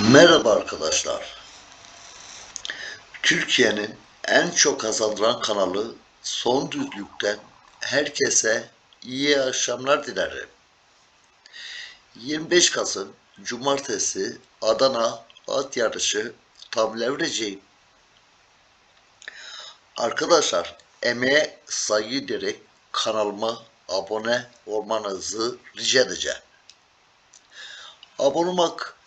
Merhaba arkadaşlar. Türkiye'nin en çok kazandıran kanalı Son Düzlük'ten herkese iyi akşamlar dilerim. 25 Kasım Cumartesi Adana at yarışı tahminler vereceğim. Arkadaşlar emeğe saygı ederek kanalıma abone olmanızı rica edeceğim. Abone olmak,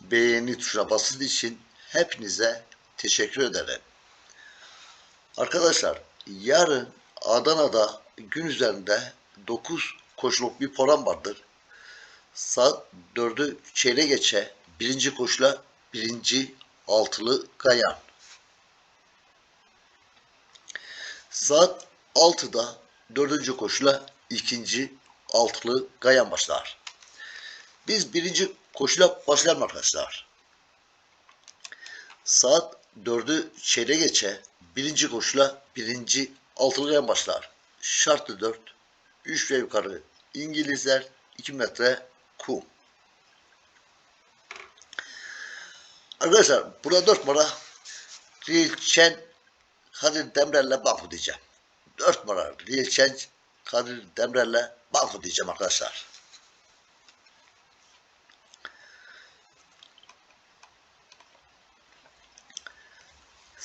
beğeni tuşuna basınız için hepinize teşekkür ederim. Arkadaşlar yarın Adana'da gün üzerinde 9 koşuluk bir program vardır. Saat 4'ü çeyrek geçe birinci koşula birinci altılı kayan. Saat 6'da dördüncü koşula ikinci altılı kayan başlar. Biz birinci koşula başlayalım arkadaşlar. Saat 4'ü çeyrek geçe birinci koşula birinci altılı kayan başlar. Şartlı 4, 3 ve yukarı İngilizler 2 metre kum. Arkadaşlar burada 4 numara Rilçen Kadir Demirel'le banko diyeceğim. 4 numara Rilçen Kadir Demirel'le banko diyeceğim arkadaşlar.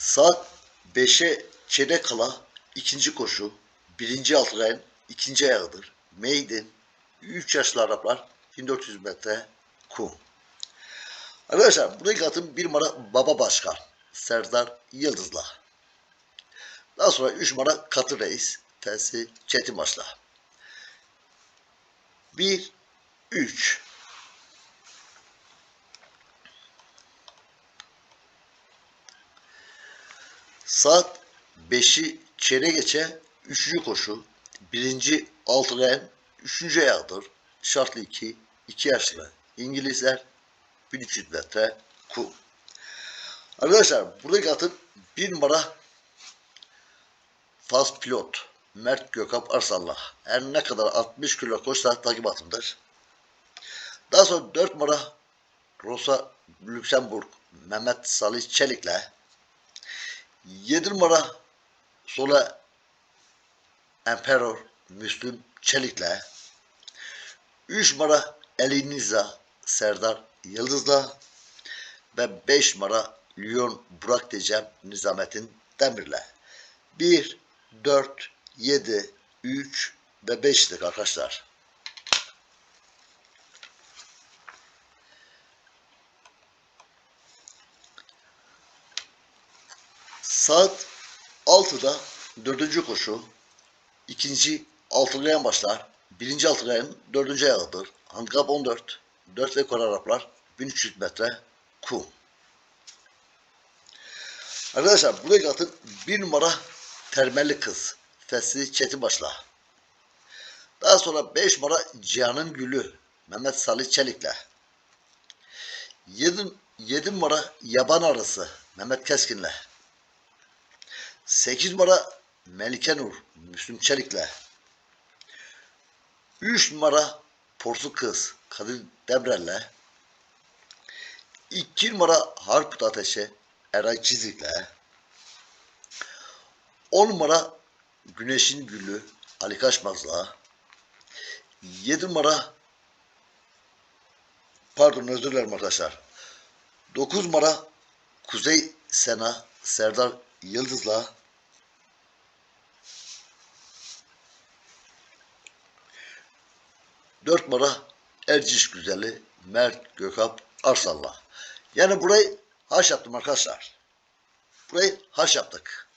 Saat 5'e çeyrek kala ikinci koşu, birinci altılayın ikinci ayağıdır. Maiden, 3 yaşlı Araplar, 1400 metre kum. Arkadaşlar buradaki atın bir numara Baba Başkan, Serdar Yıldız'la. Daha sonra 3 numara Katı Reis, Felsi Çetin Başla. 1, 3. Saat 5'i çeyrek geçe 3. koşu. Birinci altılayan 3. ayağıdır. Şartlı 2, 2 yaşlı. İngilizler 1300 metre kum. Arkadaşlar buradaki atın bir numara Faz pilot Mert Gökap Arsallah. Her ne kadar 60 kilo koşsa takip atımdır. Daha sonra 4 numara Rosa Lüksemburg Mehmet Salih Çelik'le 7 numara sola Emperor Müslüm Çelik'le 3 numara Eliniza Serdar Yıldız'la ve 5 numara Lyon Burak diyeceğim Nizamettin Demir'le. 1, 4, 7, 3 ve 5'lik arkadaşlar. Saat 6'da dördüncü koşu, ikinci altılayan başlar. Birinci altılayan dördüncü ayağıdır. Handikap 14, 4 ve kor Araplar 1300 metre kum. Arkadaşlar buradaki atın bir numara termelli kız. Fesli Çetin başla. Daha sonra 5 numara Cihan'ın Gülü. Mehmet Salih Çelik'le. 7, 7 numara Yaban Arısı. Mehmet Keskin'le. 8 numara Melike Nur, Müslüm Çelik'le. 3 numara Porsu Kız, Kadir Debrel'le. 2 numara Harput Ateşi, Eray Çizik'le. 10 numara Güneşin Gülü, Ali Kaçmaz'la. 7 numara pardon özür dilerim arkadaşlar. 9 numara Kuzey Sena, Serdar Yıldız'la. Dört numara Erciş Güzeli Mert Gökap Arsal'la. Yani burayı haş yaptım arkadaşlar. Burayı haş yaptık.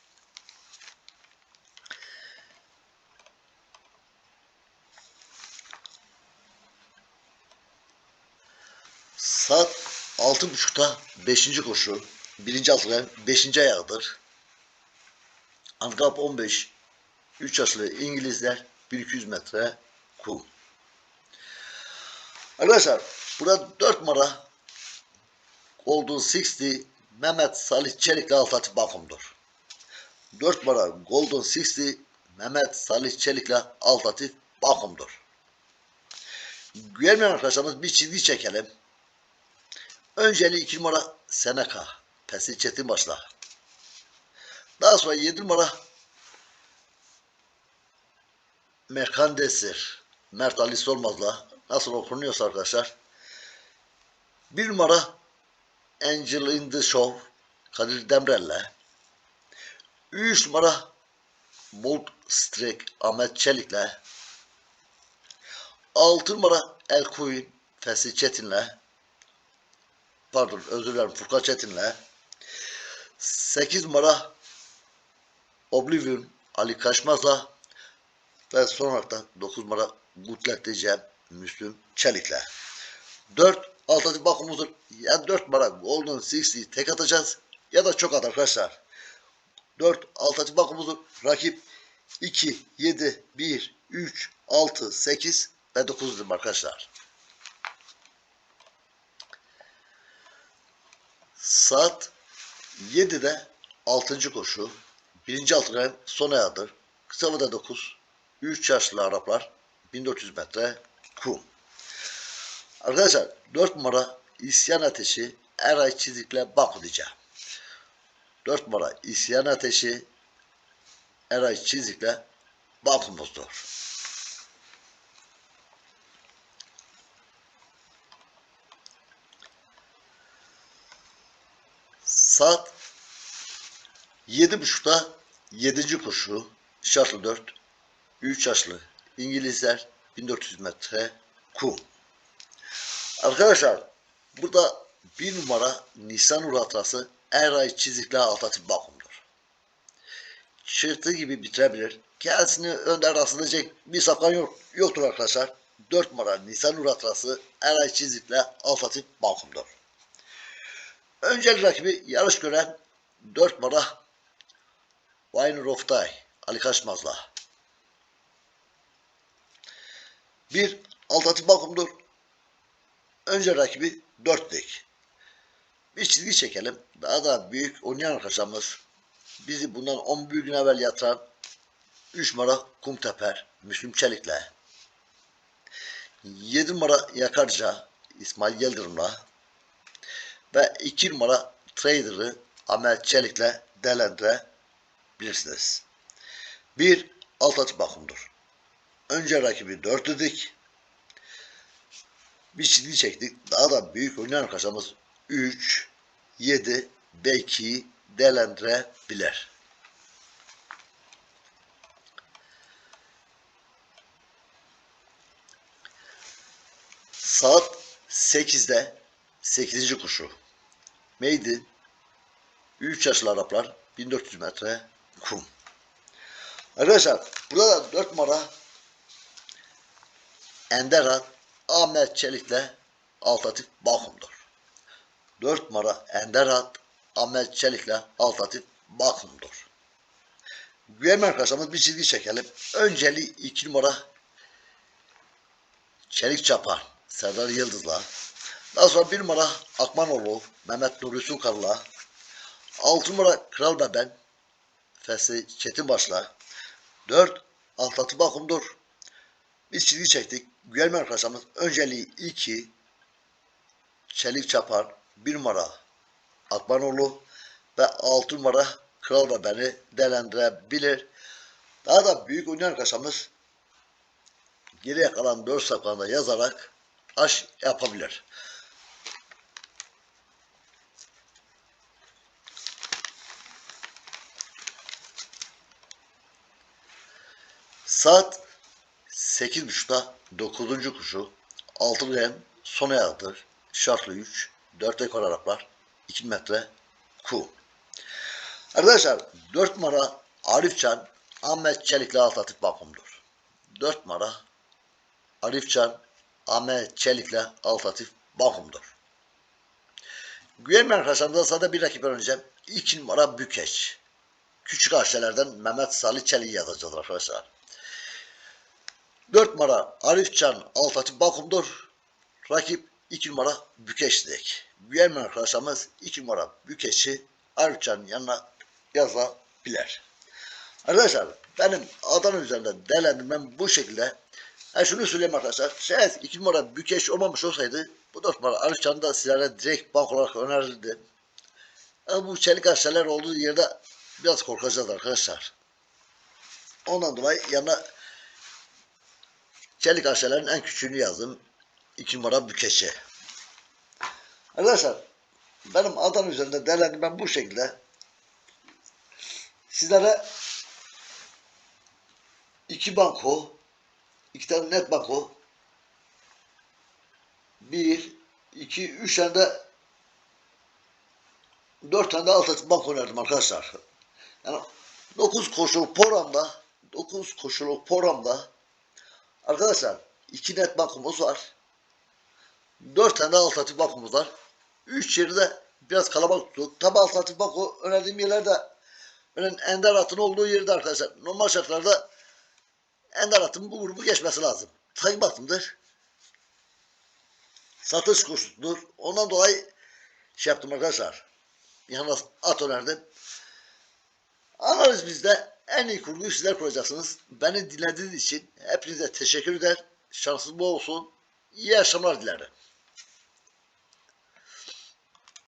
Saat 6.5'ta 5. koşu. Birinci altıgen 5. ayağıdır. Handikap 15. 3 yaşlı İngilizler 1200 metre kum. Arkadaşlar burada 4 numara Golden 60 Mehmet Salih Çelik'le Altatip Bakum'dur. 4 numara Golden 60 Mehmet Salih Çelik'le Altatip Bakum'dur. Güvenmeyen arkadaşlarımız bir çizgi çekelim. Önceli 2 numara Seneka. Pesi Çetin başla. Daha sonra 7 numara Merkan Desir. Mert Ali Solmaz'la nasıl okunuyorsa arkadaşlar. 1 numara Angel in the Show Kadir Demirel'le. 3 numara Bolt Strike Ahmet Çelik'le. 6 numara El Queen Fesih Çetin'le. Pardon özür dilerim Furkan Çetin'le. 8 numara Oblivion Ali Kaşmaz'la ve son olarak da 9 numara Gutlet diyeceğim Müslüm Çelik'le. 4 Altıncı bakımızdır. Ya 4 numara Golden Sixty'yi tek atacağız ya da çok at arkadaşlar. 4 altıncı bakımızdır. Rakip 2, 7, 1, 3, 6, 8 ve 9'dur arkadaşlar. Saat 7'de 6. koşu. Birinci altıgen son ayağıdır. Kısa vada 9. 3 yaşlı Araplar 1400 metre kum. Arkadaşlar 4 numara İsyan Ateşi Eray Çizik'le diyeceğim. 4 numara İsyan Ateşi Eray Çizik'le Bakumuzdur. Saat 7.30'da 7. koşu şartlı 4 3 yaşlı İngilizler 1400 metre kum. Arkadaşlar burada bir numara Nisan hatırası Eray Çizikli Altatip Bakum'dur. Çırtı gibi bitirebilir. Kendisini önde rastlayacak bir safkan yok, yoktur arkadaşlar. 4 numara Nisan hatırası Eray Çizikli Altatip Bakum'dur. Önceki rakibi yarış gören 4 numara Wayne Roftay Ali Kaçmaz'la. Bir Altatip Bakum'dur. Önce rakibi 4 dik. Bir çizgi çekelim. Daha da büyük oynayan arkadaşlarımız bizi bundan 10 büyük gün evvel yatıran 3 numara Kumteper Müslüm Çelik'le 7 numara Yakarca İsmail Yıldırım'la ve 2 numara Trader'ı Ahmet Çelik'le değerlendirebilirsiniz. Bir alt atı bakımdır. Önce rakibi 4 dedik. Bir çizgi çektik. Daha da büyük oynayan arkadaşlarımız 3, 7, belki değerlendirebilir. Saat 8'de 8. kuşu. Maiden 3 yaşlı Araplar 1400 metre kum. Arkadaşlar burada da 4 numara Enderat Ahmet Çelik'le Altatif Bakum'dur. 4 numara Enderat Ahmet Çelik'le Altatif Bakum'dur. Güvenme arkadaşlarımız bir çizgi çekelim. Önceli 2 numara Çelik Çapar Serdar Yıldız'la daha sonra 1 numara Akmanoğlu Mehmet Nuri Sulkar'la 6 numara Kral Beben Fesli Çetinbaş'la 4 Altatı Bakum'dur. Biz çizgi çektik. Güvenme arkadaşlarımız önceliği 2 Çelik Çapar 1 numara Akmanoğlu ve 6 numara Kral Beben'i değerlendirebilir. Daha da büyük oynayan arkadaşlarımız geriye kalan 4 sayfalarında yazarak aş yapabilir. Saat 8.30'da 9. kuşu altılı hem son ayağıdır. Şartlı 3, 4 ekor Araplar, 2 metre ku. Arkadaşlar 4 numara Arifcan Ahmet Çelik'le alt atık bakımdır. 4 numara Arifcan Ahmet Çelik'le alt atık bakımdır. Güvenmeyen arkadaşlarımda sana bir rakip önereceğim. İki numara Bükeş. Küçük Ayşelerden Mehmet Salih Çelik'i yazacağız arkadaşlar. Dört numara Arifcan Altatı Bakum'dur. Rakip iki numara Bükeş'dik. Güvenmeyen arkadaşlarımız iki numara Bükeş'i Arifcan'ın yanına yazabilir. Arkadaşlar benim Adana üzerinde değerlendirmem bu şekilde. Ha şunu söyleyeyim arkadaşlar. Şayet iki numara Bükeş olmamış olsaydı bu dört numara Arifcan da sizlere direkt bank olarak önerirdi. Ama bu çelik aşağılar olduğu yerde biraz korkacağız arkadaşlar. Ondan dolayı yanına çelik aşağıların en küçüğünü yazdım. İki numara Bükeş'e. Arkadaşlar benim Adana üzerinde değerlendirmem bu şekilde. Sizlere iki banko, iki tane net banko, bir, iki, üç tane de dört tane de alt açık banko önerdim arkadaşlar. Yani dokuz koşuluk programda, dokuz koşuluk programda arkadaşlar iki net bankomuz var. Dört tane de alt açık bankomuz var. Üç yeri de biraz kalabalık tuttuk. Tabi alt açık banko önerdiğim yerlerde ender atın olduğu yerde arkadaşlar normal şartlarda ender atın bu grubu geçmesi lazım. Takip atımdır. Satış kursudur. Ondan dolayı şey yaptım arkadaşlar. Yalnız at önerdim. Analiz bizde en iyi kurguyu sizler kuracaksınız. Beni dinlediğiniz için hepinize teşekkür eder. Şansınız bol olsun. İyi akşamlar dilerim.